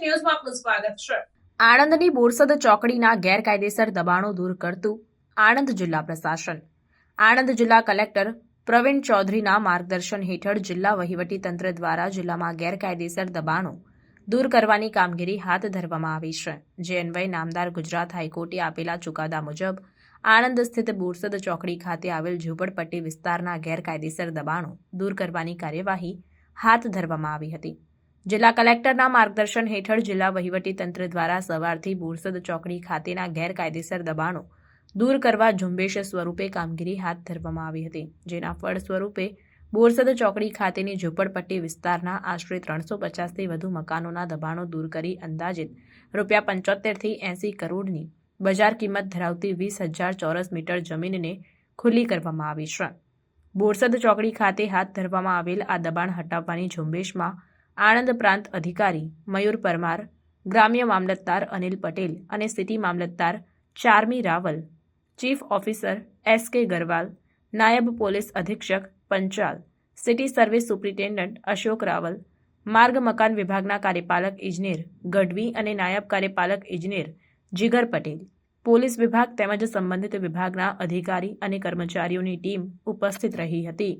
ન્યૂઝમાં આપનું સ્વાગત છે. આણંદની બોરસદ ચોકડીના ગેરકાયદેસર દબાણો દૂર કરતું આણંદ જિલ્લા પ્રશાસન. આણંદ જિલ્લા કલેક્ટર પ્રવીણ ચૌધરીના માર્ગદર્શન હેઠળ જિલ્લા વહીવટીતંત્ર દ્વારા જિલ્લામાં ગેરકાયદેસર દબાણો દૂર કરવાની કામગીરી હાથ ધરવામાં આવી છે. જે અન્વયે નામદાર ગુજરાત હાઈકોર્ટે આપેલા ચુકાદા મુજબ આણંદ સ્થિત બોરસદ ચોકડી ખાતે આવેલ ઝૂંપડપટ્ટી વિસ્તારના ગેરકાયદેસર દબાણો દૂર કરવાની કાર્યવાહી હાથ ધરવામાં આવી હતી. જિલ્લા કલેક્ટરના માર્ગદર્શન હેઠળ જિલ્લા વહીવટીતંત્ર દ્વારા સવારથી બોરસદ ચોકડી ખાતેના ગેરકાયદેસર દબાણો દૂર કરવા ઝુંબેશ સ્વરૂપે કામગીરી હાથ ધરવામાં આવી હતી, જેના ફળ સ્વરૂપે બોરસદ ચોકડી ખાતેની ઝૂંપડપટ્ટી વિસ્તારના આશરે ત્રણસો પચાસથી વધુ મકાનોના દબાણો દૂર કરી અંદાજિત રૂપિયા પંચોતેરથી એંસી કરોડની બજાર કિંમત ધરાવતી વીસ હજાર ચોરસ મીટર જમીનને ખુલ્લી કરવામાં આવી છે. બોરસદ ચોકડી ખાતે હાથ ધરવામાં આવેલ આ દબાણ હટાવવાની ઝુંબેશમાં આણંદ પ્રાંત અધિકારી મયુર પરમાર, ગ્રામ્ય મામલતદાર અનિલ પટેલ અને city mamlatdar Charmi Raval, chief officer S K Garwal, નાયબ પોલીસ અધિક્ષક Panchal, city service superintendent Ashok Raval, માર્ગ મકાન વિભાગના કાર્યપાલક ઇજનેર ગઢવી અને નાયબ કાર્યપાલક ઇજનેર જીગર પટેલ. પોલીસ વિભાગ તેમજ સંબંધિત વિભાગના અધિકારી અને કર્મચારીઓની ટીમ ઉપસ્થિત રહી હતી.